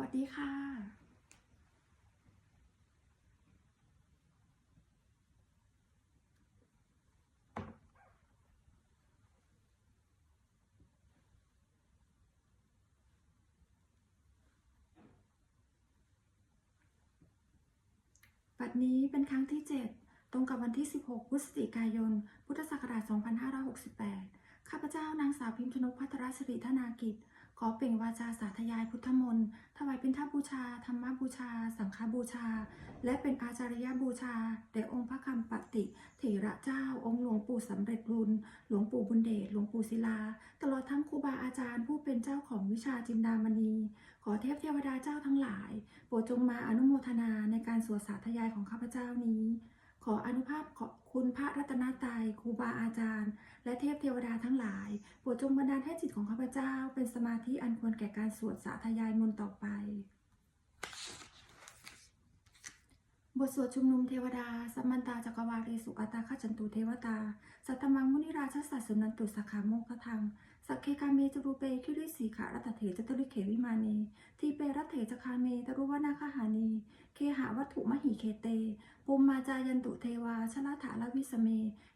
วัสดีค่ะบัดนี้เป็นครั้งที่ 7 ตรงกับวันที่ 16 พฤศจิกายน พุทธศักราช 2568 ข้าพเจ้านางสาวพิมพ์ชนกพัทรสิริธนากิจ ขอเปล่งวาจาสาธยายพุทธมนต์ถวายเป็นท่าบูชา ธรรมบูชา สังฆบูชา และเป็นอาจารยบูชาแด่องค์พระคำปฏิเถระเจ้า องค์หลวงปู่สำเร็จบุญหลวงปู่บุญเดชหลวงปู่ศิลา ตลอดทั้งครูบาอาจารย์ผู้เป็นเจ้าของวิชาจินดามณี ขอเทพเทวดาเจ้าทั้งหลาย โปรดจงมาอนุโมทนาในการสวดสาธยายของข้าพเจ้านี้ ขออนุภาพขอบคุณพระรัตนตรัยครูบาอาจารย์ และเทพเทวดาทั้งหลายโปรดจงบันดาลให้จิตของข้าพเจ้า เป็นสมาธิอันควรแก่การสวดสาธยายมนต์ต่อไป บทสวดชุมนุมเทวดา สัมมันตาจักรวาเรสุอัตตาขจันตุเทวตา สัตตมังมุนิราชสัสสนันตุสขาโมกทัง สักเคกาเมจรูเปคิริสีขารัตเถจตุริเขวิมาเนทีเปรัตเถจคาเมตรุวนาคหานี เคหาวัตถุมหิเคเตปุมมาจายันตุเทวาชลถาลวิสเม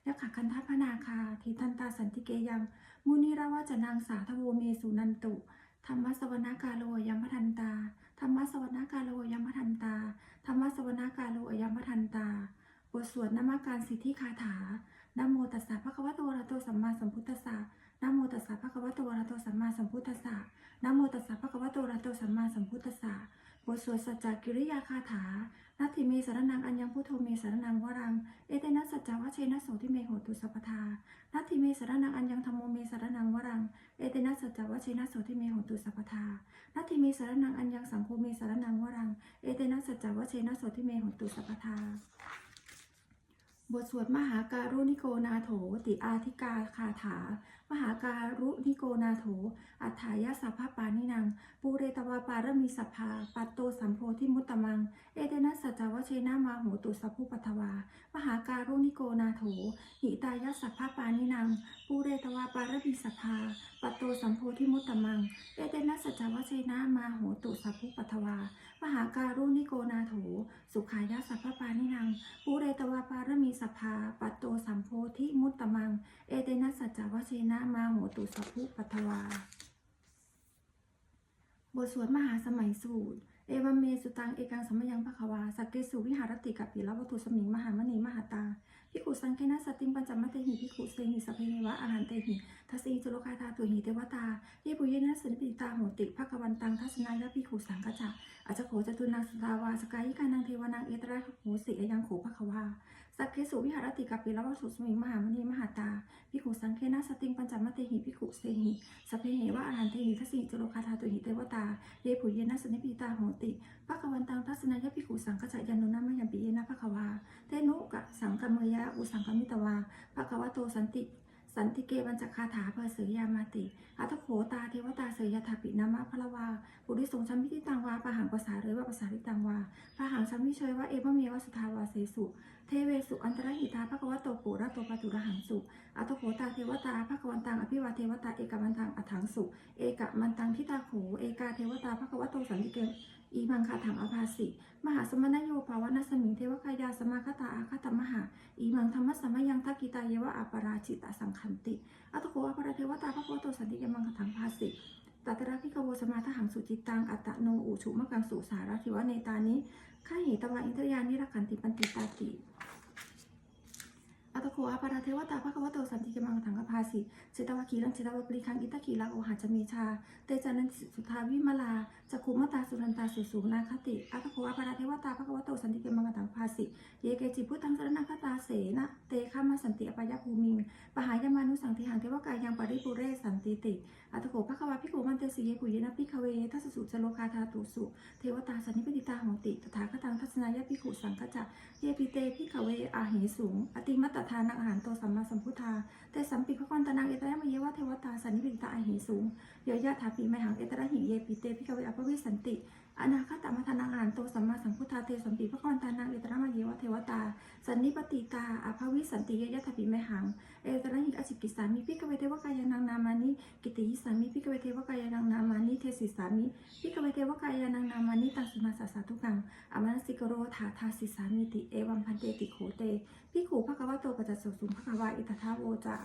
ยขคันทัพนาคาทีทันตาสันติเกยัง มุนิราวาจนางสาทโวเมสุนันตุ ธรรมสวนากาโลยมพทันตา ธรรมสวนากาโลยมพทันตา ธรรมสวนากาโลยมพทันตา บทสวดนามการสิทธิคาถานโมตัสสะภะคะวะโตระโตสัมมาสัมพุทธัสสะ นะโมตัสสะภะคะวะโตอะระหะโตสัมมาสัมพุทธัสสะนะโมตัสสะภะคะวะโตอะระหะโตสัมมาสัมพุทธัสสะบทสวดสัจจกิริยาคาถานัตถิเมสารนังอัญญังพุทโธเมสารนังวรัง เอเตนะสัจจวัชเชนะโสทิเมโหตุสัพทานัตถิเมสารนังอัญญังธรรมโมเมสารนังวรัง เอเตนะสัจจวัชเชนะโสทิเมโหตุสัพทานัตถิเมสารนังอัญญังสังโฆเมสารนังวรัง เอเตนะสัจจวัชเชนะโสทิเมโหตุสัพทาบทสวดมหาการุณิโกนาโถติอาธิกาคาถา มหาการุณิโกนาโถ อัฏฐายาสัพพปานินังปูเรตวาปารมีสัพพาปัตโตสัมโพธิมุตตมัง เอเตนะสัจจวเชนะมาโหตุสัพพุปัทวา มหาการุณิโกนาโถ หิตายาสัพพปานินังปูเรตวาปารมีสัพพาปัตโตสัมโพธิมุตตมัง เอเตนะสัจจวเชนะมาโหตุสัพพุปัทวา มหาการุณิโกนาโถ สุขายาสัพพปานินังปูเรตวาปารมีสัพพาปัตโตสัมโพธิมุตตมัง เอเตนะสัจจวเชนะมาโหตุสัพพุปัทวา บทสวดมหาสมัยสูตร เอวเมสุตังเอกังสมยังภควา สักเกสุวิหารติกับปิละวัตถุสมิงมหามณีมหาตาพิกุสังเคนะสติงปัญจมัตเตหิพิกุเสหิสพเพเนวะอาหารเตหิ ทัสสีจุลคายตาตุหิเทวตาเยปุเยนะสนิปิตาโหติภควันตังทัศนายะพิกุสังกจะอาจโขจตุนังสตาวาสกายิกานังเทวนังเอตระโหสิอยังโขภควาสักเกสุวิหารติกับปิละวัตถุสมิงมหามณีมหาตาพิกุสังเคนะสติงปัญจมัตเตหิพิกุเสหิสเพเหวะอาหันเตหิทัสสีจุลคาตาตุหิเทวตาเยปุเยนะสนิปิตาโหติภควันตังทัศนายะพิกุสังกจะยันโนนามยัมปิเยนะภควาเตนุกะสังกมเมยะอุสังกมิตวาภควโตสันติ สันติเกบัญจคาถาเพอเสยยามาติ อัตโขตาเทวตาเสยยถาปินามะพละวาบุริสงชัมพิติตังวาปะหังภาษาเรวะภาษาริตังวาปะหังชัมมิเชยวะเอวเมวะสุทาวาเสสุ เทเวสุอันตรหิตาภควโตปุระโตปตุระหังสุ อัตโขตาเทวตาภควันตังอภิวาเทวตาเอกมันตังอัถังสุ เอกมันตังทิตาโข เอกาเทวตาภควโตสันติเก อีมังคาถังอภาสิ มหาสมณโยภาวนาสมิงเทวคายาสมาคตาอาคตมหา อีมังธรรมสมยังทักกิตาเยวะอัปปราชิตาสังคันติ อัตโขอปราเทวตาพระโพตสันติยมังคถังภาสิตัตระพิกโวสมาทหังสุจิตัง อัตโนอุชุมกังสุสาราธิวะเนตานิข้าเหตวะอินทรยานิรักขันติปันติตาติ อัตโคอาปาราเทวตาพระกวโตสันติกมังถังกภาสิเจตวะคีรังเจตวะปริคังอิตาคีรังโอหาจเมชา เตจานันสุทาวิมาลาจักขุมตาสุรันตาสุสูนาคติอัตโคอาปาราเทวตาพระกวโตสันติกมังถังภาสิ เยเกจิพุทธังสรณคตาเสนะเตฆามาสันติอปายภูมิงปหายามานุสังทิหังเทวกายังปริปุเรสันติติอัตโขภควาพิโกมันเตสีเยปุยนะพิคเวทัสสุจโลคาทาตุสุ เทวตาสันนิปติตาหงติตถาคตังทัศนายพิขุสังคจะเยปิเตพิคเวอาเหสูง อติมัตตทานังอาหารโตสัมมาสัมพุทธาเตสัมปิภวันตนังเอตระมเยวะเทวตาสันนิพิตาอาหิสูงเยยะถาปีไมหังเอตระหิเยปิเตพิคเวอภวิสันติ อนาคตมทานังอาหารโตสัมมาสัมพุทธาเตสัมปิภวันตานังเอตระมะเยวเทวตา สันนิปติตาอภวิสันติเยยะถาปิไมหัง เอตระหิอจิกิสามิพิกเวเทวกายานังนามานิกิติยิสามิพิกเวเทวกายานังนามานิเทสิสามิพิกเวเทวกายานังนามานิตังสุมาสาสาทุกังอมนสิกโรธาทาสิสามิติเอวัมพันเตติโขเตพิขูภควะโตปัจจสุสุภควาอิตถาโวจา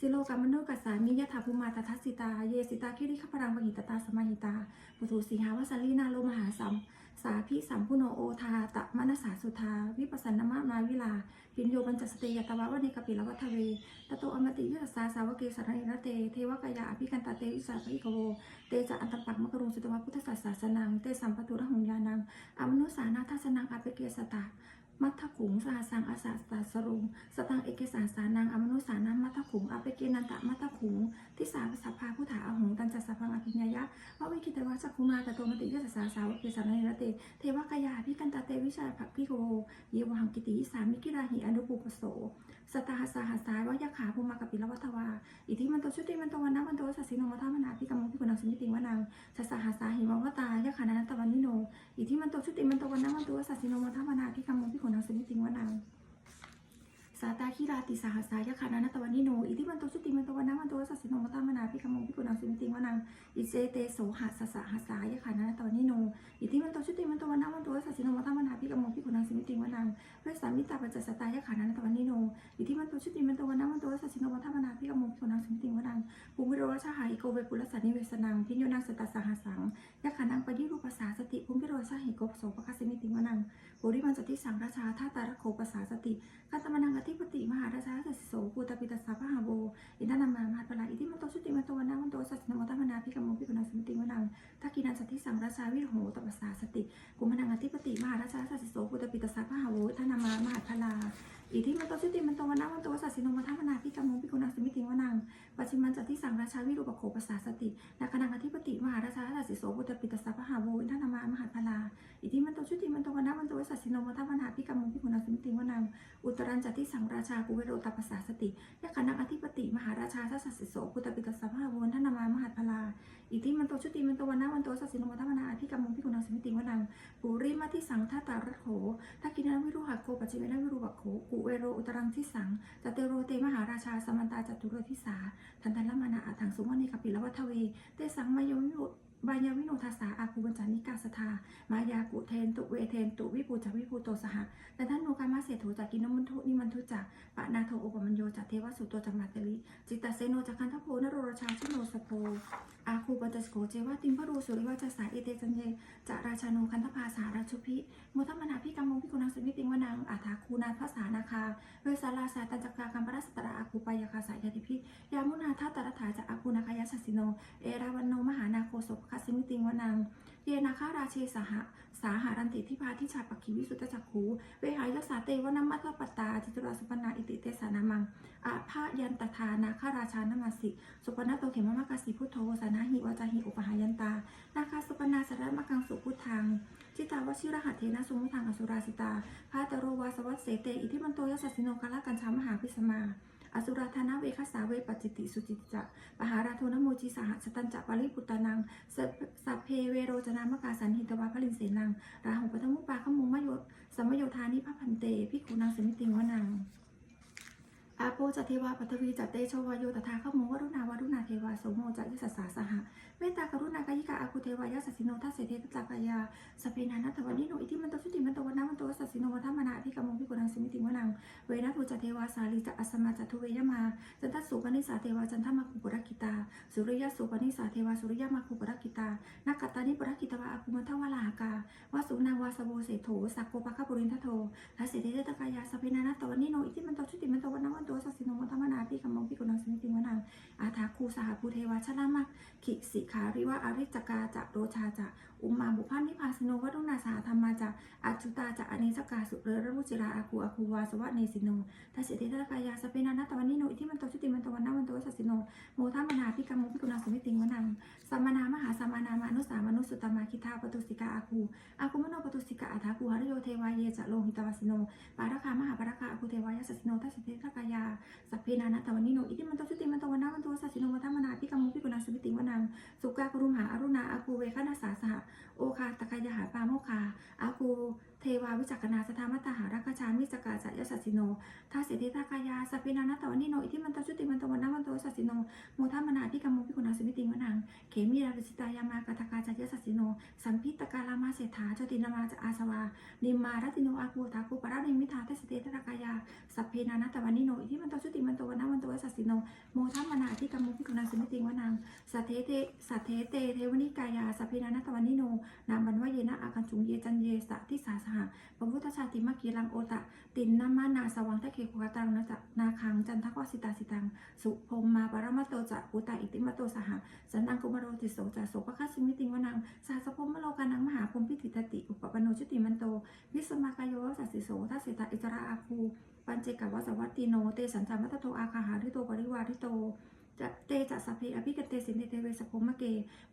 สิโลกามโนกัสสามิยะถาภูมาตทัสสิตา เยสิตาคิริขพรังวหิตตาสมาหิตาปุถุสีหาวสัลลีนาโลมหาสัมสาพิสัมพุโนโอทาตะมนสาสุธา วิปัสสนามะมาวิลา ปิญโยบัญจสติยตวะวะเนกปิลวัฏเวตโตอมติยุตสาสาวกเกสารนิรเต เทวกายาอภิกันตาเตวิสาภิกโว เตจะอันตปักมกรุงสุตวะพุทธศาสสนัง เตสัมปตุระหุงยานังอมนุสานาทัสนังอเปเกสตา มัทธขุงสหสังอาสาสาสรุงสตังเอกสารสานังอมนุสานังมัทธขุงอเปเกนันตะมัทธขุงทิสามสัพพาผู้ถาอหงตันจัสสพังอภิญญายะวะวิคิตวะสักคุมาตโตมติยสสาสาวเกสารนิรเตเทวกายาพิกันตาเตวิชาภักพิโกเยวหังกิติสามิกิราหิอนุปุปโส สตาหสาหสายวายขาภูมากับปิลวัตวา อิทิมันโตชุติมันโตวันนะมันโตสัสสิโนมัทามนาพิกรรมพิกุณังสมิติวนังสัสสาหสาหิมวตายาขานันตวันนิโน อิทิมันโตชุติมันโตวันนะมันโตสัสสิโนมัทามนาพิกรรมพิกุณังสมิติวนังสาตา คิราติสหัสายะขานันตวันนิโน อิทิมันโตชุติมันโตวันนะมันโตสัสสิโนมัทามนาพิกรรมพิกุณังสมิติวนังอิเจเตโสหัสสะหัสายะขานันตวันนิโน อิทิมันโตชุติมันโตวันนะมันโตสัสสิโนมัทามนาพิกรรมพิกุณังสมิติวนังเวสามิตาปัจจสตายะขานันตวันนิโน อิทิมันโตชุติมันโตวันนะมันโตสัสสิโนมัทามนาพิกรรมพิกุณังสมิติวนังภูมิโรชาหายโกเวปุรสันนิเวสนังพิญโยนังสตัสสหัสังยะขานังปยิรูปภาษาสติภูมิโรชาหิโกโสปคัสสมิติวนังปุริมันจติสังราชาท่าตารโคภาษาสติกัตมนังอธิปติมหาราชาสัสโสภูตปิตาสสะพหาโบอินทนามามหาปลาอิทิมันโตชุติมันโตวันามันโตสัสสิโนมัทามนาพิกรรมพิกุณังสมิติวนังทักกินันสติสังราชาวิโหตปัสสาสติกุมนังอธิปติมหาราชาสัสโสภูตปิตาสสะพหาโบอินทนามามหาปลา อิทิมันโตชุติมันโตวันนะมันโตสัสสิโนมัทามนาพิกรรมพิกุณังสมิติวนังปัจจิมันจัตติสังราชาวิรูปโขภาษาสตินาคนังอธิปติมหาราชาสัสสิโสบุตรปิตสัพหาโวอินทนามามหาพลาอิทิมันโตชุติมันโตวันนะมันโตสัสสิโนมัทวนาพิกรรมพิกุณาสมิติวนังอุตรันจัตติสังราชากุเวโรตปัสสาสติยาคนังอธิปติมหาราชาสัสสิโสบุตรปิตสัพพหาโวอินทนามามหาพลา อิทิมันโตชุติมันโตวันนะมันโตสัสิโนมัทวนาพิกรรมพิกุณาสมิติวนังปุริมาทิสังทัตตาระโขทักกินาวิรุหะโกปัจจิเวนะวิรุหะโขกุเวโรอุตรังทิสังจเตโรเตมหาราชาสมันตาจตุรทิสาทันทันละมานาอาถังสุวรรณีกปิลวัฒเวเตสังมาย วิโนบายาวิโนทัสสาอาคูบัญจานิกาสทามายากุเทนตุเวเทนตุวิปูจวิปูโตสหะแต่ท่านโนกามาเสโถจากกินมันทุนิมันทุจักปะนาโทโอปมัญโยจากเทวสุตโตจักมาตลิจิตตเสโนจากคันทโพนโรรชาชิโนสโพอาคูปัจจสโกเจวะติมพรูสุริวาจสาเอเตจันเยจะราชาโนคันทภาสาราชุพิโมทัมนาพิกรรมงพิกุณังสมิติงวนังอาถาคูนาภาษานาคาเวสาลาสาตันจักราคัมปรัสตระอาคูปายาคาสายาติพิยามุนาทัตตรถาจากอาคูนาคายาสสิโน เอราวันโนมหานาโคสภคัสสิมิติงวนังเยนาคาราเชสหะสาหารันติทิพาทิชาปักขีวิสุตจักขูเวหายสาเตวนามัตปตาจิตุราสุปนาอิติเตสานามังอาภายันตทานาคาราชานามาสิ สุปนาโตเขมมะกาสิพุทโธสานาหิวาจาหิอุปหายันตา นาคาสุปนาสารมะกังสุพุทธังจิตาวชิรหัตเทนะสุมุทังอสุราสิตาพาตโรวาสวัสเสเตอิทิมันโตยัสสสิโนกาลกัญชามหาพิสมา สุราธานาเวคสาเวปจิติสุจิตจักปหาราโทนโมจิสหสตันจะปาริปุตตานังส,สัพเพเวโรจนามกาสันหิตวาพลินเสนัง ราหุปทมุปาขมุงมโยสัมโยธานิพพันเตพิกุนางสมิติงวนัง อาโปจัตเทวาปัทวีจัตเตโชวาโยตถาขโมวรุณาวรุณาเทวาโสโมจะยุสสสาสหะเมตตากรุณากายิกาอาคุเทวายาสสสิโนทัสเสเทตตากายาสเพนานัตถวันนิโนอิทิมันโตสุติมันโตวันนามันโตสัสสิโนวัฏมนาพิกรรมงพิกุณังสมิติวนังเวนะทูจัตเทวาสาลีจะอัสมาจัตุเวยมาจันทสุปนิสาเทวาจันทมาคุปรกิตาสุริยสุปนิสาเทวาสุริยมาคุปรกิตานักกตานิปรกิตวาอาคุมันทวาลาหกาวาสุนาวาสโวเสโถสักโกปะคปุรินทโททัสเสเทเตตกายาสเพนานัตวันนิโนอิทิมันตสุติมันตวันนามันโตสัสสิโนวัฏมนาพิกรรมงพิกุณังสมิติวนา ถาคูสหภูเทวชนะมักขิสิขาริวะอริจกาจะโรชาจะอุมมาบุพันนิพาสโนวัตุนาสาธรรมาจะอัจจุตาจะอเนสกาสุเรรรุจิราอาคูอาคูวาสวะเนสิโนทัสสิเทตกายาสเปนานาตวันนิโนอิทิมันโตชุติมันโตวันนาวันโตสัสสิโนโมทัมนาพิกรรมงพิกุณาสมิติงวนังสัมมนามหาสัมมนามานุสามนุสุตตมาคิทาปตุสิกาอาคูอาคุมโนปตุสิกาอัฐาคูหารโยเทวายเยจะโลหิตวาสิโนปารคามหาปารคาอาคูเทวายสัสิโนทัสสิเททกายาสัพเพนานะตวันนิโนอิติมันโตชุติมันโตวันนามันโตสัสิโนวัฒมนาพิกามุพิกุณาสมิติวนังสุกากรุมหาอรุณาอากูเวคณาสาสหะโอคาตะกายหาปาโมคาอากูเทวาวิจักนาสธามัตตาหาราคชานวิจกาจัยสัสสิโนทัสสิททกายาสัพเพนานตวันนิโนอิติมันตชุติมันตวันนามันโตสัสสิโนโมทัมนาพิกมุพิกุณาสมิติวนังเขมีราริตายามากาตกาจัยสัสสิโนสัมพิตกาลามาเศรษฐาจตินามาจอาสวานิมารติโนอาคูทาคูปรานิมิทาเทสเตตระกายาสัพเพนานาตวันนิโนอิทิมันตชุติมันตวันนาวันโตสัสสิโนโมทัมนาทิกมุพิกุณาสมิติวนังสัทเทเตสัทเทเตเทวนิกายาสัพเพนานาตวันนิโนนามันวเยนะอาคันจุงเยจันเยสะทิสาสหะปพุทธชาติมะกีรังโอตะ ตินนามานาสวังตะเคโคกตังนะจะนาคังจันทกวสิตาสิตัง สุพมมาปรมาโตจะอุตาอิติมโตสหะสันนังกุมารโรติโสจะโสภคัสสิมิติวนังสาสพมมโลกานังมหาพมพิธิตติอุปปโนชุติมันโตวิสมากายโยสัสสิโสทัสสิตาอิจราอาคูปัญเจกวัสวัตติโนเตสัญจามัตโตอาคาหาริโตปริวาริโต เตจะสัพเพอภิกเตสินเตเทเวสพมะเก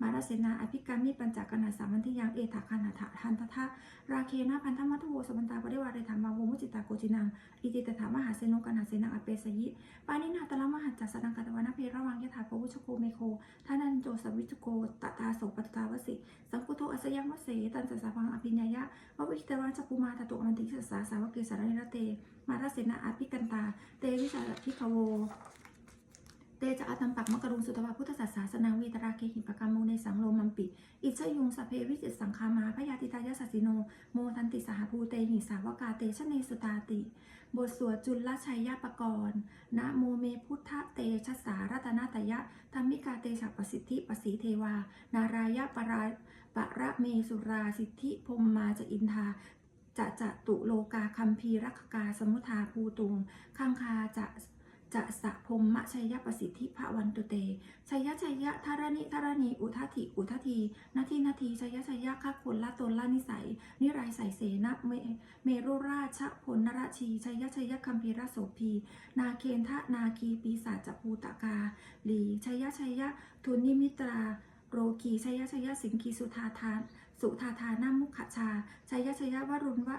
มาราเสนาอภิกามิปัญจกนาสามันทิยังเอถาคานาถาทันททะราเคนะพันธมัทโวสมันตาปริวาเรธรรมาวมุจิตาโกจินังอิติตถามหาเสนุกนาเสนังอเปสยิปานินาตละมหัจจสนังกัตวนาเพระวังยถาปวุชโกเมโคทานันโจสวิจุโกตตาโสปตตาวสิ สังกุโตอัสยังวเสตันสสะพังอภิญญายะววิตรัญจปุมาตตุมันติสสาสาวกเกสารนิรเต มาราเสนาอภิกันตา เตวิสาพิคโว จะอาตัมปักมกรุงสุตวาพุทธศาสนาวีตราเคหิปกรรมโมในสังโลมัมปิ อิชยุงสเพวิจิตสังคามาพยาติตายสัสสิโน โมทันติสหภูเตหิสาวกาเตชเนสุตาติ บทสวดจุลชัยยปกรณ์นะโมเมพุทธเตชะสารัตนาตยะธรรมิกาเตชะปสิทธิปสีเทวา นารายะปราปรเมสุราสิทธิพมมาจะอินทาจะจะตุโลกาคัมพีรักกาสมุทาภูตุงคังคาจะ จะสะพรหมชัยยประสิทธิภะวันตุเต ชัยยะชัยยะธารณิธารณีอุทาถิอุทาทีนาทีนาทีชัยยะชัยยะข้าคนละตนละนิสัย นิไรใสเสนะเมเมรุราชพลนราชีชัยยะชัยยะคัมพีรโสพี นาเคนทะนาคีปีศาจจภูตกาลีชัยยะชัยยะทุนนิมิตราโรกีชัยยะชัยยะสิงคีสุธาทาน สุธาทานามุขชาชัยยะชัยยะวรุณวะ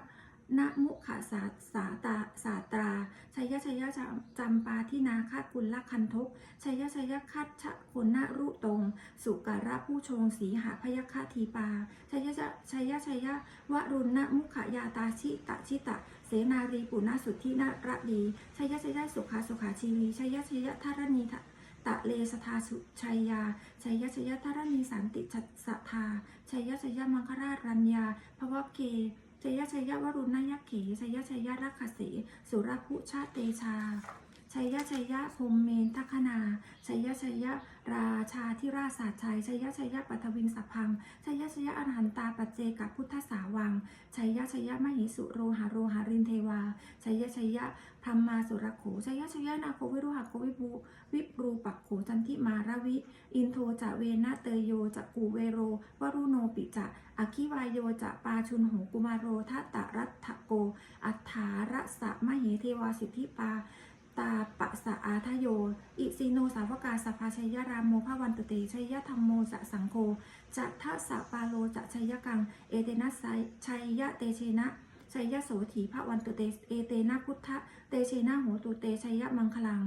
นมุขสาสาตาสาตราชัยยะชัยยะจำปาที่นาคาตกุลละคันทกชัยยะชัยยะคัดชะคนนารุตง สุการะผู้ชงสีหาพยคาทีปาชัยยะจะชัยยะชัยยะวรุณนมุขยาตาชิตะชิตะ เสนารีปุณสุทธินาระดีชัยยะชัยยะสุขาสุขาชีวีชัยยะชัยยะธารณีทะตะเลสทาสุชัยยา ชัยยะชัยยะธารณีสันติชัสทาชัยยะชัยยะมังคราชรัญญาภวเก ชัยยะชัยยะวรุณายักขีชัยยะชัยยะรักขเสสุรพุชาเตชาชัยยะชัยยะพมเมนทัคนาชัยยะชัยยะ ราชาธิราชาชัยชัยยะชัยยะปัทวิงสัพพังชัยยะชัยยะอรหันตาปัจเจกับพุทธสาวังชัยยะชัยยะมหิสุโรหาโรหารินเทวาชัยยะชัยยะพรหมมาสุรโขชัยยะชัยยะนาโควิรุหะโควิบูวิปรูปักโขจันทิมารวิ อินโทจะเวนะเตยโยจะกูเวโรวรุโนปิจะอคิวายโยจะปาชุนโหกุมารโรทัตตะรัตโก อัฏฐารสะมเหเทวาสิทธิปา ตาปะสะอาทโย อิสิโนสาวกาสภาชัยยรามโมภวันตุเตชัยยธรรมโมสะสังโฆจะทัสะปาโลจะชัยยกัง เอเตนะไชัยยะเตเชนะชัยยะโสถีพระวันตุเต เอเตนะพุทธะเตเชนะโหตุเตชัยยะมังคลัง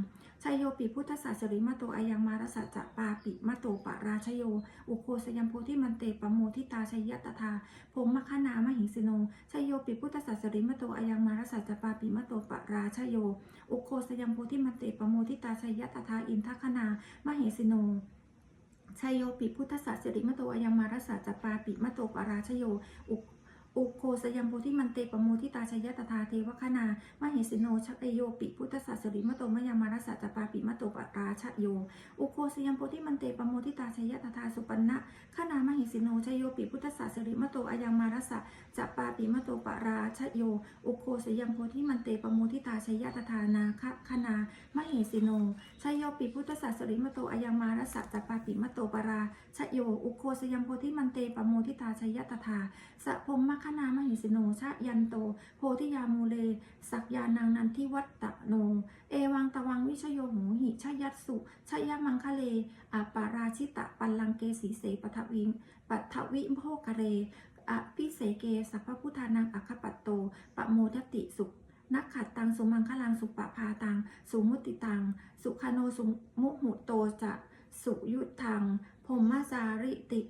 ชัยโยปิพุทธศาสริมาโตอายังมารสะจะปาปิมาโตปะราชโย อุโคสยัมโพธิมันเตปโมทิตาชัยยะตถาพรหมคณามหิสิโนชัยโยปิพุทธศาสริมาโตอายังมารสะจะปาปิมาโตปะราชโย อุโคสยัมโพธิมันเตปโมทิตาชัยยะตถาอินทคณามเหสิโนชัยโยปิพุทธศาสริมาโตอายังมารสะจะปาปิมาโตปะราชโยอุ อุโคสยัมโพธิมันเตปโมทิตาชยตถาเทวคณามเหสิโนชัยโยปิพุทธศาสริมโตมยามารสะจปาปิมโตปราชโย อุโคสยัมโพธิมันเตปโมทิตาชยตถาสุปันนะขณามหิสิโนชโยปิพุทธศาสริมโตอายังมารสะจปาปิมโตปราชโย อุโคสยัมโพธิมันเตปโมทิตาชยตถานาคะขณามเหสิโนชโยปิพุทธศาสริมโตอายังมารสะจปาปิมโตปราชโย อุโคสยัมโพธิมันเตปโมทิตาชยตถาสะพรหมคณามหิสโนชะยันโต โพธิยามูเล สักยานังนันทิวัตตะโน เอวังตะวังวิชโยโหหิชยัตสุชยมังคะเลอาปาราชิตะปัลลังเกสีเสปทวิงปัทวิโภกะเรอภิเสเกสัพพพุทธานังอัคปัตโตปะโมทติสุนักขัดตังสุมังคลังสุปะพาตัง สุมุติตัง สุคโนสุมุหุโตจะสุยุทธังพรหมจาริติ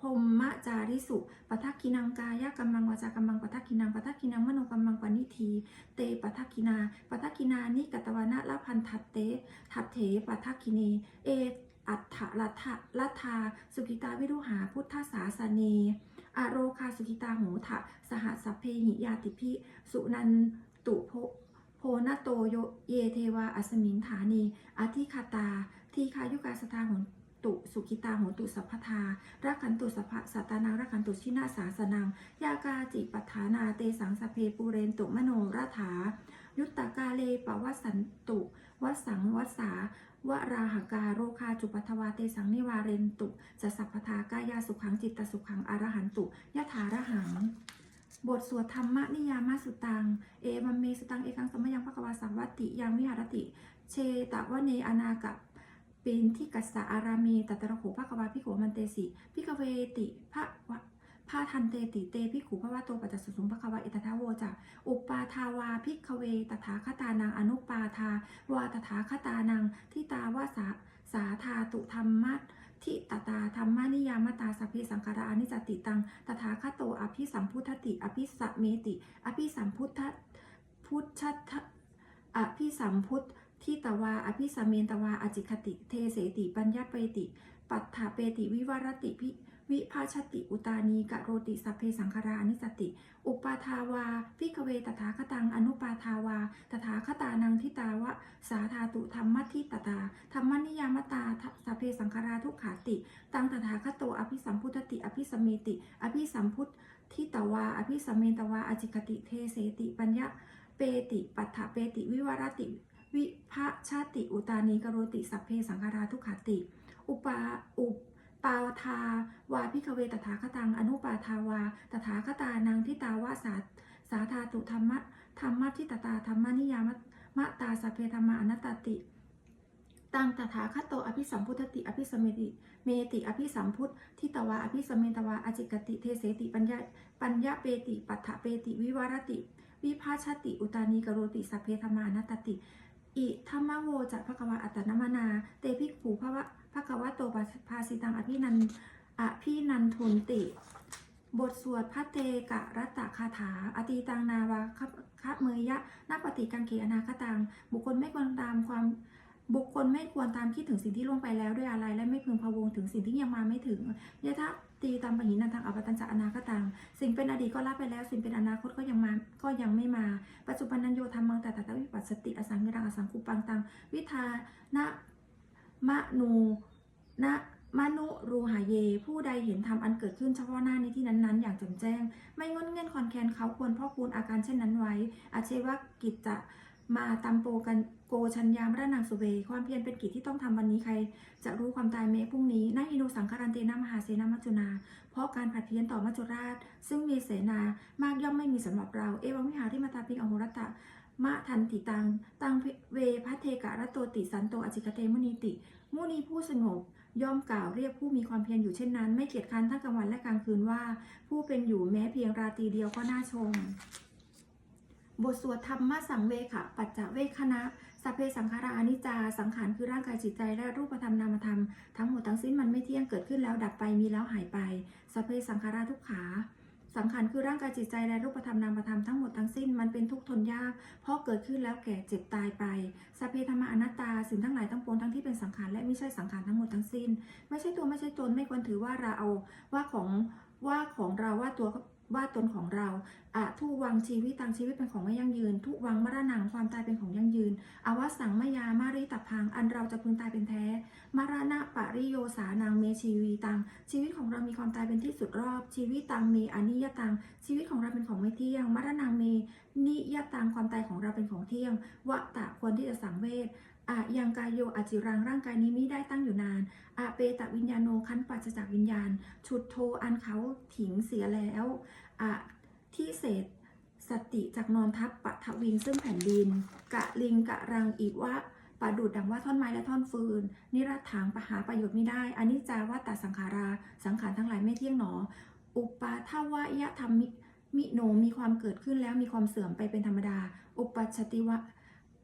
พรหมจาริสุปทักกินังกายกัมมังวาจากัมมังปทักกินังปทักกินังมโนกัมมังปณิทีเตปทักกินาปทักกินานิกตวานะละพันทัตเตทัตเถปทักกินีเออัฏฐลัทธะลัทาสุกิตาวิรุหาพุทธศาสเนอโรคาสุกิตาโหทะสหสัพเพหิยาติพิสุนันตุโพโพนโตโยเยเทวาอัสมินฐานีอธิคาตาทีคายุกาสทาหน ตุสุขิตาโหตุสัพพทารักขันตุสัพพะสัตานังรักขันตุชินาสาสนัง ยากาจิปัฏฐานาเตสังสเพปูเรนตุมโนราถา ยุตตากาเลปวัสสันตุวัสสังวัสสาวราหกาโรคาจุปัทวาเตสังนิวาเรนตุจะสัพพทากายาสุขังจิตตสุขังอรหันตุยะถารหังบทสวดธรรมนิยามาสุตัง เอวัมเมสุตัง เอกังสมยังภควาสัมวัตติยังวิหารติ เชตะวะเนอนากับ เป็นที่กัสสะอารามีตัตระโขภควาพิโขมันเตสิพิกเวติพระวะพาทันเตติเตพิขูพระวะโตปัจจสุสุงภควาอิตทาโวจะอุปปาทาวาพิกเวตถาคตานังอนุปาทาวาตถาคตานังทิตาวาสาสาธาตุธรรมัตทิตตาธรรมานิยามตาสัพเพสังขารานิจติตัง ตถาคโตอภิสัมพุทธติ อภิสัมเมติ อภิสัมพุทธพุทธทอภิสัมพุทธ ทิตวาอภิสัมเมนตวาอจิคติ เทเสติ ปัญญาเปติ ปัฏฐาเปติ วิวรติพิวิภาชติ อุตานีกะโรติสัพเพสังขารานิจจติ อุปาทาวาพิกเวตถาคตัง อนุปาทาวา ตถาคตานังทิตาวะ สาธาตุธรรมทิตตาธรรมนิยามตาสัพเพสังขาราทุกขาติ ตังตถาคโตอภิสัมพุทธติ อภิสมเมติ อภิสัมพุทธิตวา อภิสัมเมตวาอจิกติ เทเสติ ปัญญาเปติ ปัฏฐาเปติ วิวรติ วิภาชาติอุตานีกโรติสัพเพสังขาราทุกขาติ อุปาอุปปาทาวาพิกเวตถาคตัง อนุปาทาวา ตถาคตานังทิตาวาสาสาธาตุธรรมะธรรมะทิตตาธรรมนิยามะมะตาสัพเพธรรมาอนัตติตังตถาคตโตอภิสัมพุทธติอภิสมเมติเมติอภิสัมพุทธทิตวาอภิสมเมตวาอจิกติเทเสติปัญญาปัญญาเปติปัฏฐเปติวิวารติ วิภาชติ อุตานีกโรติสัพเพธรรมานัตติ อิธรรมโวจะภควาอัตนมนา เตภิกผูภวะภควะโตภาสิตังอภินันอภินันทุนติ บทสวดพระเตกะรัตตคาถา อตีตังนาวาคะคะเมยยะนาปฏิกังเขอนาคตัง บุคคลไม่ควรตามความบุคคลไม่ควรตามคิดถึงสิ่งที่ล่วงไปแล้วด้วยอะไร และไม่พึงพะวงถึงสิ่งที่ยังมาไม่ถึงยะทะ ตีตามปหินันทางอปตัญจะอนาคตัง สิ่งเป็นอดีตก็ละไปแล้ว สิ่งเป็นอนาคตก็ยังมา ก็ยังไม่มา ปัจจุบันนันโยธรรมังแต่ตถาวิปัสสติอสังเกรังอสังคุปังตัง วิธานะมะนูนะมนุรูหาเย ผู้ใดเห็นธรรมอันเกิดขึ้นเฉพาะหน้าในที่นั้นๆ อย่างแจ่มแจ้ง ไม่งอนเง่นคอนแคนเขาควรพ่อคูณอาการเช่นนั้นไว้อาเชวะกิจจะมาตัมโปกัน โกชัญญามรนังสุเว ความเพียรเป็นกิจที่ต้องทำวันนี้ใคร จะรู้ความตายเมพรุ่งนี้นาอินุสังคารันเตนะมหาเสนามัจจุนา เพราะการผัดเพี้ยนต่อมัจจุราช ซึ่งมีเสนามากย่อมไม่มีสำหรับเรา เอวังวิหาริมาตาปิงอโหรตะมะทันติตัง ตังเวพัเทกะระโตติสันโตอจิกเตมุนีติ มุนีผู้สงบ ย่อมกล่าวเรียกผู้มีความเพียรอยู่เช่นนั้น ไม่เกียจคร้านทั้งกลางวันและกลางคืนว่า ผู้เป็นอยู่แม้เพียงราตรีเดียวก็น่าชม บทสวดธรรมสังเวขะปัจจเวคณะสัพเพสังขาราอนิจจาสังขารคือร่างกายจิตใจและรูปธรรมนามธรรม ทั้งหมดทั้งสิ้นมันไม่เที่ยงเกิดขึ้นแล้วดับไปมีแล้วหายไปสัพเพสังขาราทุกขาสังขารคือร่างกายจิตใจและรูปธรรมนามธรรมทั้งหมดทั้งสิ้นมันเป็นทุกข์ทนยาก เพราะเกิดขึ้นแล้วแก่เจ็บตายไปสัพเพธรรมอนัตตาสิ่งทั้งหลายทั้งปวงทั้งที่เป็นสังขารและไม่ใช่สังขารทั้งหมดทั้งสิ้น ไม่ใช่ตัวไม่ใช่ตนไม่ควรถือว่าเราเอาว่าของว่าของเราว่าตัว ว่าตนของเราอะทุวังชีวิตตังชีวิตเป็นของไม่ยั่งยืน ทุวังมรณังความตายเป็นของยั่งยืน อวสังมยามาริตพัง อันเราจะพึงตายเป็นแท้ มรณะปริโยสานังเมชีวีตัง ชีวิตของเรามีความตายเป็นที่สุดรอบ ชีวิตตังเมอนิยตัง ชีวิตของเราเป็นของไม่เที่ยง มรณังเมนิยตังความตายของเราเป็นของเที่ยงวะตะควรที่จะสังเวช อะยังกายโยอจิรังร่างกายนี้มิได้ตั้งอยู่นานอะเปตะวิญญาโนคันปัจจากวิญญาณฉุดโทอันเขาถิงเสียแล้วอะที่เศษสติจากนอนทับปะทวิงซึ่งแผ่นดิน กะลิงกะรังอีกว่าปะดูดดังว่าท่อนไม้และท่อนฟืน นิรัตถางปะหาประโยชน์ไม่ได้อนิจจาว่าตาสังขาราสังขารทั้งหลายไม่เที่ยงหนอ อุปาทวายะธรรมมิโนมีความเกิดขึ้นแล้วมีความเสื่อมไปเป็นธรรมดา อุปัชติวะ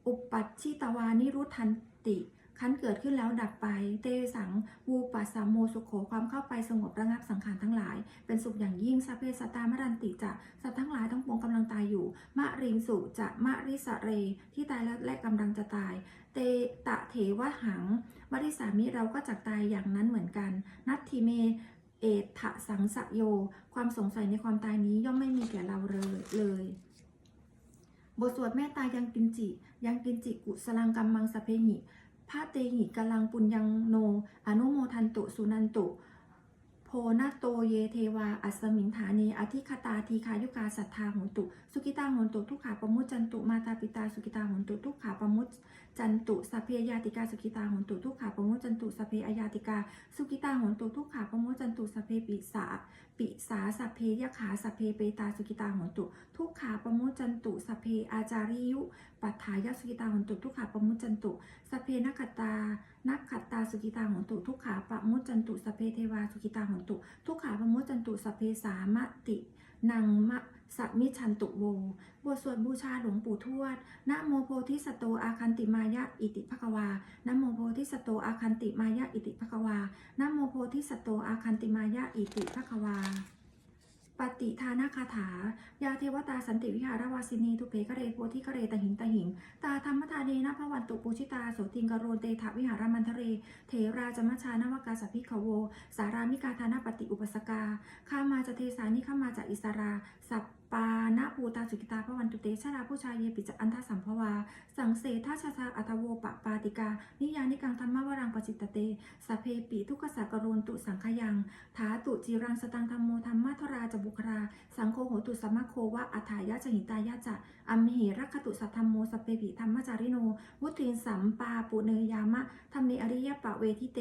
อุปัชชิตวานิรุทันติคันเกิดขึ้นแล้วดับไป เตสังวูปัสสามโมสุโขความเข้าไปสงบระงับสังขารทั้งหลาย เป็นสุขอย่างยิ่งสัพเพสตามรันติจะสัตว์ทั้งหลายทั้งปวงกำลังตายอยู่ มะริงสุจะมะริสะเร ที่ตายแล้วและกำลังจะตาย เตตะเถวะหังมริสามิเราก็จักตายอย่างนั้นเหมือนกัน นัตทิเมเอทะสังสโย ความสงสัยในความตายนี้ย่อมไม่มีแก่เราเลยเลยบทสวดเมตตายังกินจิ ยังกินจิกุสลังกัมมังสเพหิพระเตหิกลังปุญญังโน อนุโมทันตุสุนันตุโต นาโตเยเทวา อัสมิงฐานีอธิคตาทีคายุกาสัทธาหนตุ สุกิตาหนตุทุกขาปมุจจันตุมาตาปิตาสุกิตาหนตุทุกขาปมุจจันตุสัพเพยาติกาสุกิตาหนตุทุกขาปมุจจันตุสัพเพอยาติกา สุกิตาหนตุทุกขาปมุจจันตุสัพเพปิสาปิสาสัพเพยขาสัพเพเปตาสุกิตาหนตุทุกขาปมุจจันตุสัพเพอาจาริยุปัฏฐายสุกิตาหนตุทุกขาปมุจจันตุสัพเพนกตา นักขัตตาสุกิตาหนตุ ทุกขาปะมุจจันตุสเพเทวาสุกิตาหนตุ ทุกขาปะมุจจันตุสเพสามตินังมะสัมมิชันตุโวบทสวดบูชาหลวงปู่ทวดนะโมโพธิสโตอาคันติมายะอิติภควานะโมโพธิสโตอาคันติมายะอิติภควานะโมโพธิสโตอาคันติมายะอิติภควา ปฏิทานาคาถา ยาเทวตาสันติวิหารวาสินี ทุเพกะเรโพธิกะเรตหิงตหิง ตาธรรมทาเนนะพระวันตุปูชิตาโสติงกโรเตถวิหารมันทะเรเถราจมชานวกาสพิขโว สารามิกาธานาปฏิอุปสกาข้ามาจะเทสานิข้ามาจากอิสรา สัพ ปานาภูตาสุกิตาพระวันตุเตชะราผู้ชายเยปิจอันทสัมภวา สังเสทาชาชาอัตโวปะปาติกา นิยานิกังธรรมวรังปจิตเตสเพปิทุกขสักกโรนตุสังขยัง ถาตุจีรังสตังธรรมโมธรรมะทราจบุครา สังโฆโหตุสัมมะโควะอัฏายะจหิตายะจะอัมเหรักขตุสัทธรรมโมสเพปิธรรมจาริโน วุตินสัมปาปุเนยามะธรรมเมอริยปะเวทิเต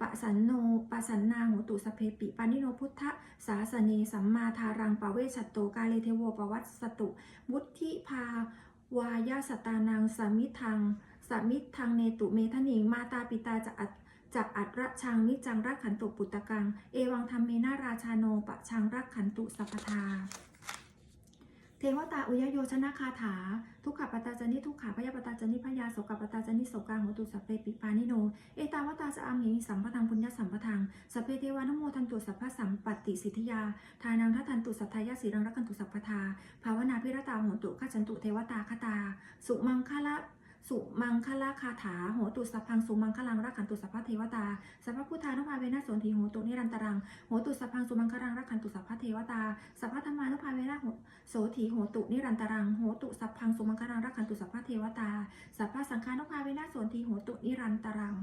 ปะสันโนปะสันนาโหตุสเพปิปานิโนพุทธสาสเนสัมมาทารังปะเวชัตโตกาเลเทโวประวัติสตุวุธิภาวายาสตานังสามิทังสามิทังเนตุเมทนิงมาตาปิตาจะอัดจากอัตระชังนิจังรักขันตุปุตตะกัง เอวังธรรมเมนาราชาโนปะชังรักขันตุสัพพทา เทวตาอุยโยชนะคาถา ทุกขปตาจนิทุกขาพยาปตาจนิพยาโสกปตาจนิโสกาโหตุสัพเพปิปานิโน เอตาวตาสะอามิสัมปทังพุญญสัมปทังสัพเพเทวานโมทันตุสัพพะสัมปติสิทธิยา ทานังทัทันตุสัทธายาสีรังรักันตุสัพพทา ภาวนาพิรตาโหตุขจันตุเทวตาคตา สุมังคละ สุมังคลาคาถาโหตุสัพพังสุมังคลังรักขันตุสัพพะเทวตาสัพพะพุทธานุภาเวนะสนทีโหตุนิรันตรังโหตุสัพพังสุมังคลังรักขันตุสัพพะเทวตาสัพพะธรรมานุภาเวนะโหโสถีโหตุนิรันตรังโหตุสัพพังสุมังคลังรักขันตุสัพพะเทวตาสัพพะสังฆานุภาเวนะสนทีโหตุนิรันตรัง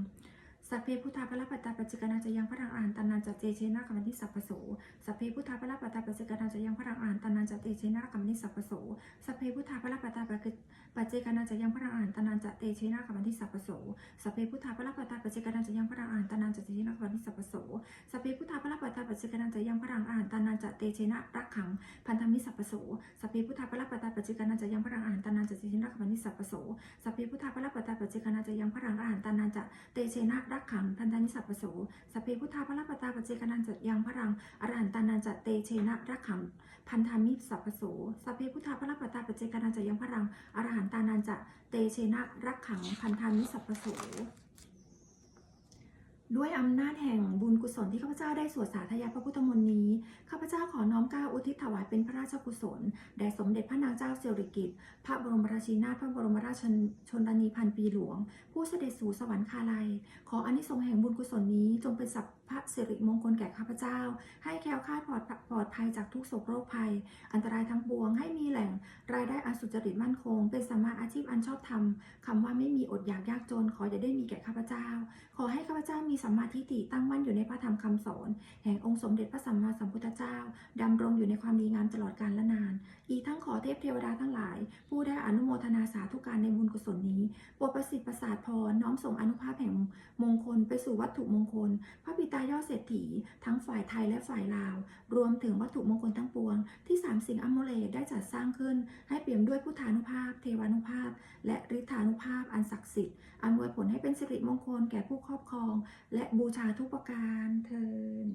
สัพเพพุทธาภลปัตตาปัจจิกนาจะยังพระรังอานตันนันจะเจเชนะกัมมนิสัพพโสสัพเพพุทธาภลปัตตาปัจจิกนาจะยังพระรังอานตันนันจะเตเชนะกัมมนิสัพพโสสัพเพพุทธาภลปัตตาปัจจิกนาจะยังพระรังอานตันนันจะเตเชนะกัมมนิสัพพโสสัพเพพุทธาภลปัตตาปัจจิกนาจะยังพระรังอานตันนันจะเตเชนะกัมมนิสัพพโสสัพเพพุทธาภลปัตตาปัจจิกนาจะยังพระรังอานตันนันจะเตเชนะรักขังพันธมิสัพพโสสัพเพพุทธาภลปัตตาปัจจิกนาจะยังพระรังอานตันนันจะเตเชนะกัมมนิสัพพโสสัพเพพุทธาภลปัตตาปัจจิกนาจะยังพระรังอานตันนันจะเตเชนะรักขังพันธมิสัพพโสสัพเพพุทธาภลปัตตาปเจกนันจะยังพระรังอรหันตานันจะเตเชนะรักขังพันธามิสัพพโสสัพเพพุทธาภลปัตตาปเจกนันจะยังพระรังอรหันตานันจะเตเชนะรักขังพันธามิสัพพโส ด้วยอำนาจแห่งบุญกุศลที่ข้าพเจ้าได้สวดสาธยายพระพุทธมนต์นี้ ข้าพเจ้าขอน้อมก้าอุทิศถวายเป็นพระราชกุศล แด่สมเด็จพระนางเจ้าสิริกิติ์ พระบรมราชินีนาถพระบรมราชชนนีพันปีหลวง ผู้เสด็จสู่สวรรคาลัย ขออานิสงส์แห่งบุญกุศลนี้จงเป็นสัพพระสิริมงคลแก่ข้าพเจ้า ให้แคล้วคลาดปลอดปลอดภัยจากทุกโศกโรคภัย อันตรายทั้งปวง ให้มีแหล่งรายได้อันสุจริตมั่นคง เป็นสัมมาอาชีพอันชอบธรรมคำว่าไม่มีอดอยากยากจน ขออย่าได้มีแก่ข้าพเจ้า ขอให้ข้าพเจ้ามีสัมมาทิฏฐิตั้งมั่นอยู่ในพระธรรมคำสอน แห่งองค์สมเด็จพระสัมมาสัมพุทธเจ้าดำรงอยู่ในความดีงามตลอดกาลและนาน อีกทั้งขอเทพเทวดาทั้งหลาย ผู้ได้อนุโมทนาสาธุการในบุญกุศลนี้โปรดประสิทธิ์ประสาทพรน้อมส่งอนุภาพแห่งมงคลไปสู่วัตถุมงคล พระบิดาายอดเศรษฐี ทั้งฝ่ายไทยและฝ่ายลาว รวมถึงวัตถุมงคลทั้งปวง ที่สามสิ่งอโมเลได้จัดสร้างขึ้น ให้เปี่ยมด้วยพุทธานุภาพ เทวานุภาพ และฤทธานุภาพอันศักดิ์สิทธิ์อำนวยผลให้เป็นสิริมงคลแก่ผู้ครอบครอง และบูชาทุกประการเทิน